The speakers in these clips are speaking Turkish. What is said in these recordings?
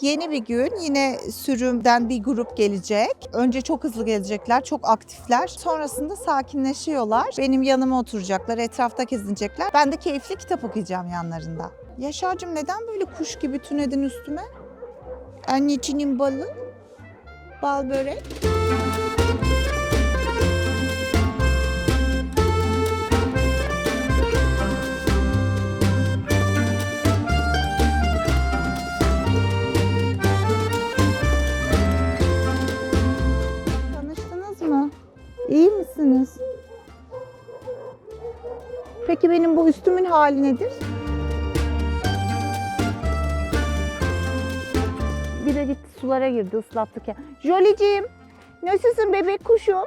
Yeni bir gün yine sürümden bir grup gelecek. Önce çok hızlı gelecekler, çok aktifler. Sonrasında sakinleşiyorlar. Benim yanıma oturacaklar, etrafta gezinecekler. Ben de keyifli kitap okuyacağım yanlarında. Yaşar'cığım neden böyle kuş gibi tünedin üstüme? Anneciğinin balı, bal börek. Misiniz? Peki benim bu üstümün hali nedir? Bir de gitti sulara girdi ıslattık ya. Joliciğim nasılsın bebek kuşum?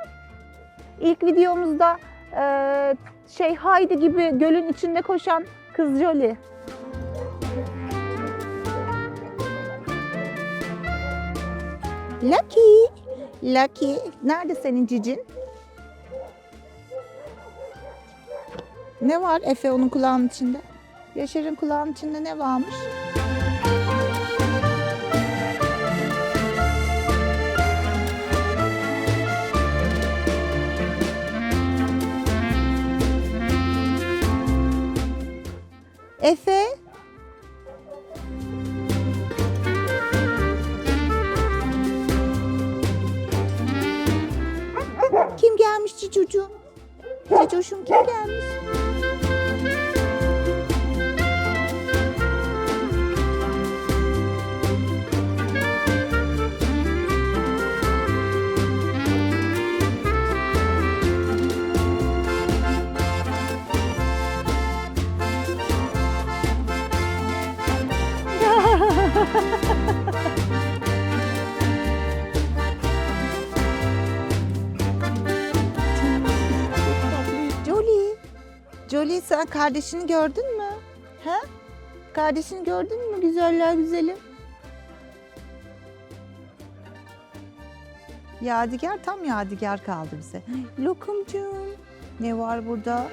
İlk videomuzda eee, şey Haydi gibi gölün içinde koşan kız Jolly. Lucky, Lucky. Nerede senin cicin? Ne var Efe onun kulağının içinde? Yaşar'ın kulağının içinde ne varmış? Efe? Kim gelmiş Cicucuğum? Cicoşum kim gelmiş? Jolie sen kardeşini gördün mü? Ha? Kardeşini gördün mü güzeller güzelim? Yadigar tam yadigar kaldı bize. Lokumcuğum ne var burada?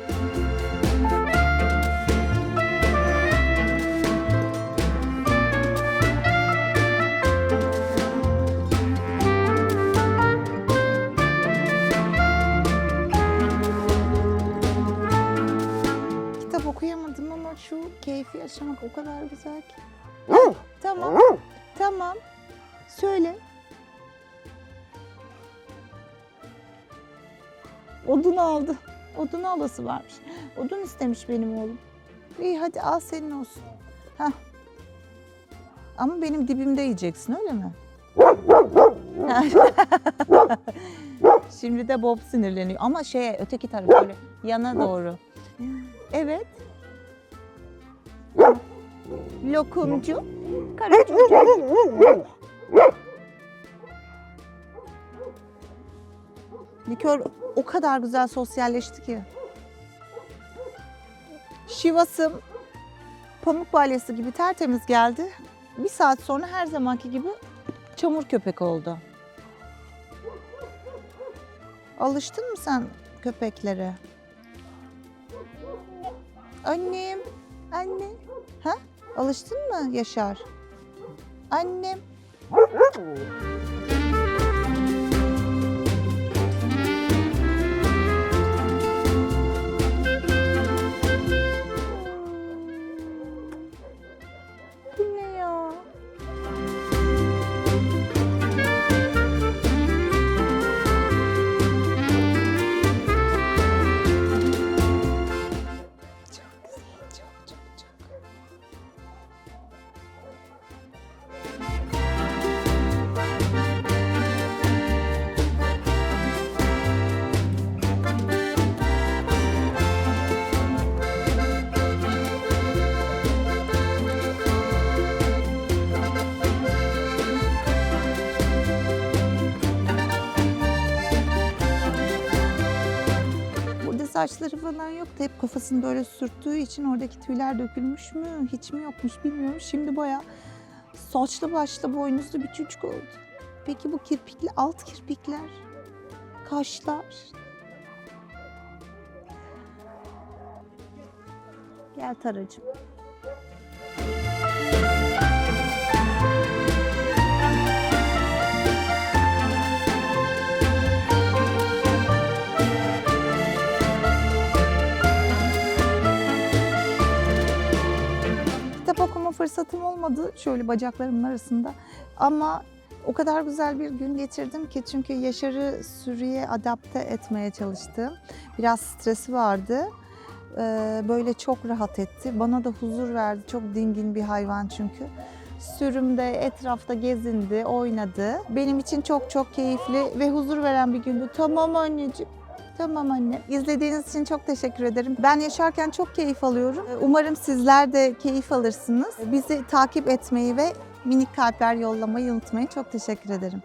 Keyfi yaşamak o kadar güzel ki. Tamam, tamam. Söyle. Odun aldı. Odun alası varmış. Odun istemiş benim oğlum. İyi hadi al senin olsun. Hah. Ama benim dibimde yiyeceksin öyle mi? Şimdi de Bob sinirleniyor. Ama şeye öteki taraf böyle yana doğru. Evet. Lokumcu. Kara çocuk. Likör o kadar güzel sosyalleşti ki. Şivasım pamuk balyası gibi tertemiz geldi. Bir saat sonra her zamanki gibi çamur köpek oldu. Alıştın mı sen köpeklere? Annem, anne. Ha? Alıştın mı Yaşar? Annem. Saçları falan yoktu. Hep kafasını böyle sürttüğü için oradaki tüyler dökülmüş mü, hiç mi yokmuş bilmiyorum. Şimdi bayağı saçlı başlı boynuzlu bir çocuk oldu. Peki bu kirpikli alt kirpikler, kaşlar. Gel Taracığım. Fırsatım olmadı şöyle bacaklarımın arasında. Ama o kadar güzel bir gün geçirdim ki çünkü Yaşar'ı sürüye adapte etmeye çalıştım. Biraz stresi vardı. Ee, Böyle çok rahat etti. Bana da huzur verdi. Çok dingin bir hayvan çünkü. Sürümde etrafta gezindi, oynadı. Benim için çok çok keyifli ve huzur veren bir gündü. Tamam anneciğim. Tamam anne. İzlediğiniz için çok teşekkür ederim. Ben yaşarken çok keyif alıyorum. Umarım sizler de keyif alırsınız. Bizi takip etmeyi ve minik kalpler yollamayı unutmayın. Çok teşekkür ederim.